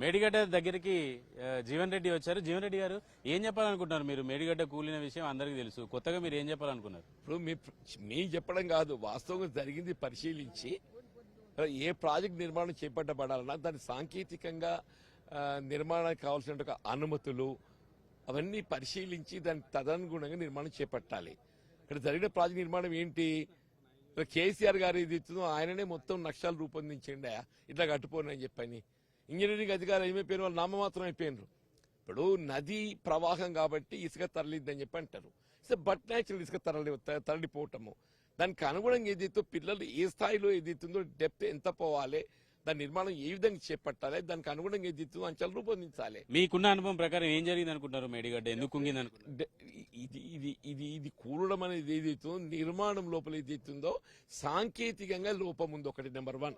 మేడిగడ్డ దగ్గరికి జీవన్ రెడ్డి వచ్చారు. జీవన్ రెడ్డి గారు ఏం చెప్పాలనుకుంటున్నారు మీరు? మేడిగడ్డ కూలిన విషయం అందరికీ తెలుసు. కొత్తగా మీరు ఏం చెప్పాలనుకున్నారు? ఇప్పుడు మీ మేము చెప్పడం కాదు వాస్తవంగా జరిగింది పరిశీలించి ఏ ప్రాజెక్ట్ నిర్మాణం చేపట్టబడాలన్నా దాని సాంకేతికంగా నిర్మాణానికి కావాల్సిన అనుమతులు అవన్నీ పరిశీలించి దాని తదనుగుణంగా నిర్మాణం చేపట్టాలి. ఇక్కడ జరిగిన ప్రాజెక్ట్ నిర్మాణం ఏంటి? కేసీఆర్ గారు ఇది ఆయననే మొత్తం నక్షాలు రూపొందించండి ఇట్లా కట్టుకోండి అని చెప్పని. ఇంజనీరింగ్ అధికారులు ఏమైపోయిన వాళ్ళు నామమాత్రం అయిపోయినారు. ఇప్పుడు నది ప్రవాహం కాబట్టి ఇసుక తరలిద్దని చెప్పి అంటారు. ఇట్స్ బట్ న్యాచురల్ ఇసుక తరలి తరలిపోవటము. దానికి అనుగుణంగా ఏదైతే పిల్లలు ఏ స్థాయిలో ఏదైతుందో డెప్త్ ఎంత పోవాలి దాని నిర్మాణం ఏ విధంగా చేపట్టాలి దానికి అనుగుణంగా ఏదైతుందో అంచెలు రూపొందించాలి. మీకున్న అనుభవం ప్రకారం ఏం జరిగింది అనుకుంటున్నారు మేడిగడ్డ ఎందుకు కుంగింది ఇది ఇది ఇది ఇది కూడడం అనేది ఏదైతుందో నిర్మాణం లోపల ఏదైతుందో సాంకేతికంగా లోపం ఉంది ఒకటి నెంబర్ వన్.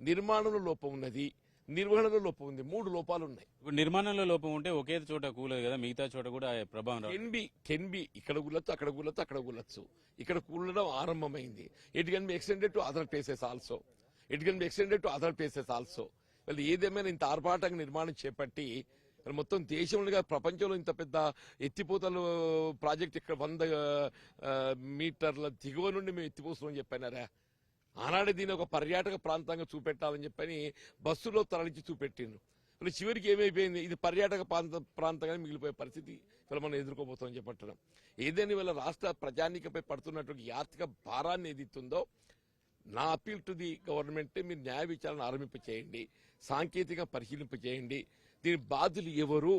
నిర్మాణంలో లోపం ఉన్నది. నిర్వహణలో లోపం ఉంది. మూడు లోపాలు ఉన్నాయి ఇప్పుడు నిర్మాణంలో లోపం ఉంటే ఒకే చోట కూలదు కదా మిగతా చోట కూడా ప్రభావం కెన్ బి కెన్ బి. ఇక్కడ కూలొచ్చు అక్కడ కూలొచ్చు అక్కడ కూలొచ్చు. ఇక్కడ కూలడం ఆరంభమైంది. It can be extended to other places also it can be extended to other places also వాళ్ళు ఏదేమైనా ఇంత ఆర్భాటంగా నిర్మాణం చేపట్టి మొత్తం దేశంలో ప్రపంచంలో ఇంత పెద్ద ఎత్తిపోతలు ప్రాజెక్ట్ ఇక్కడ వంద మీటర్ల దిగువ నుండి మేము ఎత్తిపోస్తున్నాం చెప్పినారా? ఆనాడే దీన్ని ఒక పర్యాటక ప్రాంతంగా చూపెట్టాలని చెప్పని బస్సులో తరలించి చూపెట్టిండ్రు. మరి చివరికి ఏమైపోయింది? ఇది పర్యాటక ప్రాంత ప్రాంతంగా మిగిలిపోయే పరిస్థితి ఇవాళ మనం ఎదుర్కోబోతామని చెప్పట్టడం ఏదైనా వీళ్ళ రాష్ట్ర ప్రజానికపై పడుతున్నటువంటి ఆర్థిక భారాన్ని ఏదిస్తుందో నా అపీల్ టు ది గవర్నమెంట్ మీరు న్యాయ విచారణ ఆరంభింప చేయండి. సాంకేతిక పరిశీలింప చేయండి. దీని బాధ్యులు ఎవరు?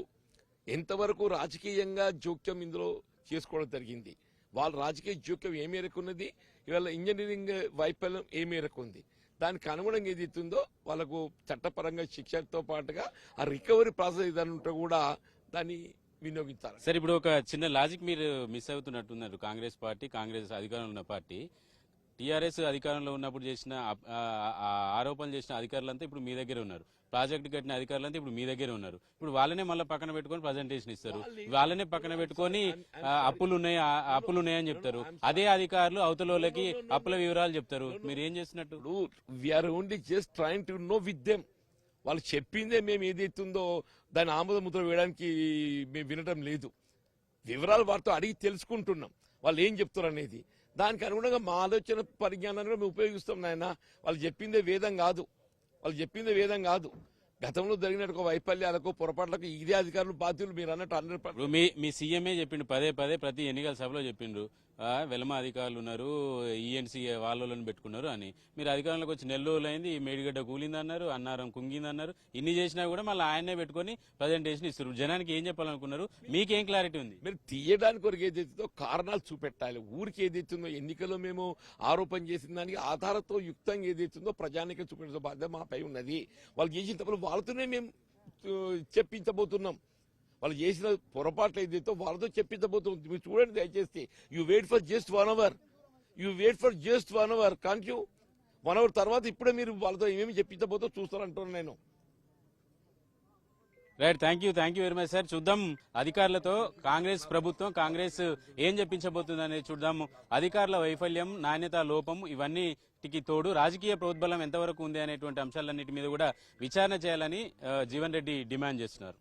ఎంతవరకు రాజకీయంగా జోక్యం ఇందులో చేసుకోవడం జరిగింది? వాళ్ళ రాజకీయ జోక్యం ఏ మేరకు ఉన్నది? ఇవాళ ఇంజనీరింగ్ వైఫల్యం ఏ మేరకు ఉంది? దానికి అనుగుణంగా ఏది వాళ్ళకు చట్టపరంగా శిక్షతో పాటుగా ఆ రికవరీ ప్రాసెస్ ఏదైనా ఉంటే కూడా దాన్ని వినియోగించాలి. సరే ఇప్పుడు ఒక చిన్న లాజిక్ మీరు మిస్ అవుతున్నట్టున్నారు కాంగ్రెస్ పార్టీ కాంగ్రెస్ అధికారంలో ఉన్న పార్టీ. టీఆర్ఎస్ అధికారంలో ఉన్నప్పుడు చేసిన ఆరోపణలు చేసిన అధికారులంతా ఇప్పుడు మీ దగ్గర ఉన్నారు. ప్రాజెక్ట్ కట్టిన అధికారులంతా ఇప్పుడు మీ దగ్గర ఉన్నారు. ఇప్పుడు వాళ్ళనే మళ్ళీ పక్కన పెట్టుకొని ప్రజెంటేషన్ ఇస్తారు. వాళ్ళనే పక్కన పెట్టుకొని అప్పులు ఉన్నాయి అప్పులు ఉన్నాయని చెప్తారు. అదే అధికారులు అవతలకి అప్పుల వివరాలు చెప్తారు. మీరు ఏం చేస్తున్నట్టు? We are only just train to know with them వాళ్ళు చెప్పిందే మేము ఏదైతుందో దాని ఆమోద ముద్ర వేయడానికి మేము వినడం లేదు. వివరాలు వారితో అడిగి తెలుసుకుంటున్నాం. వాళ్ళు ఏం చెప్తారు అనేది దానికి అనుగుణంగా మా ఆలోచన పరిజ్ఞానాన్ని కూడా మేము ఉపయోగిస్తాం నాయన. వాళ్ళు చెప్పిందే వేదం కాదు. వాళ్ళు చెప్పిందే వేదం కాదు. గతంలో జరిగినట్టు వైఫల్యాలకు పొరపాట్లకు ఇదే అధికారులు బాధ్యులు మీరు అన్నట్టు హండ్రెడ్ మీ సీఎంఏ చెప్పిండు. పదే పదే ప్రతి ఎన్నికల సభలో చెప్పిండు. వెలమ అధికారులు ఉన్నారు ఈఎన్సీ వాళ్ళని పెట్టుకున్నారు అని. మీరు అధికారంలోకి వచ్చి నెల అయింది మేడిగడ్డ కూలింది అన్నారు అన్నారం కుంగింది అన్నారు ఇన్ని చేసినా కూడా మళ్ళీ ఆయనే పెట్టుకొని ప్రజెంటేషన్ ఇస్తారు జనానికి ఏం చెప్పాలనుకున్నారు? మీకేం క్లారిటీ ఉంది? మీరు తీయడానికి వరకు ఏదైతుందో కారణాలు చూపెట్టాలి. ఊరికి ఏది ఏదైతుందో ఎన్నికల్లో మేము ఆరోపణ చేసిన దానికి ఆధారంతో యుక్తంగా ఏదైతుందో ప్రజానికి చూపించడం బాధ్యత మాపై ఉన్నది. వాళ్ళు చేసిన తప్పులు వాళ్ళతోనే మేము చెప్పించబోతున్నాం. వాళ్ళు చేసిన పొరపాట్లు ఏదైతే వాళ్ళతో చెప్పించబోతుంది మీరు చూడండి దయచేసి. You wait for just one hour you wait for just one hour can't you one hour తర్వాత ఇప్పుడే మీరు వాళ్ళతో ఏమేమి చెప్పించబోతో చూస్తారంటున్నాను నేను. Right thank you thank you very much sir చూద్దాం అధికారులతో కాంగ్రెస్ ప్రభుత్వం కాంగ్రెస్ ఏం చెప్పించబోతుంది అనేది చూద్దాం. అధికారుల వైఫల్యం నాణ్యత లోపం ఇవన్నిటికి తోడు రాజకీయ ప్రోద్బలం ఎంతవరకు ఉంది అనేటువంటి అంశాలన్నిటి మీద కూడా విచారణ చేయాలని జీవన్ రెడ్డి డిమాండ్ చేస్తున్నారు.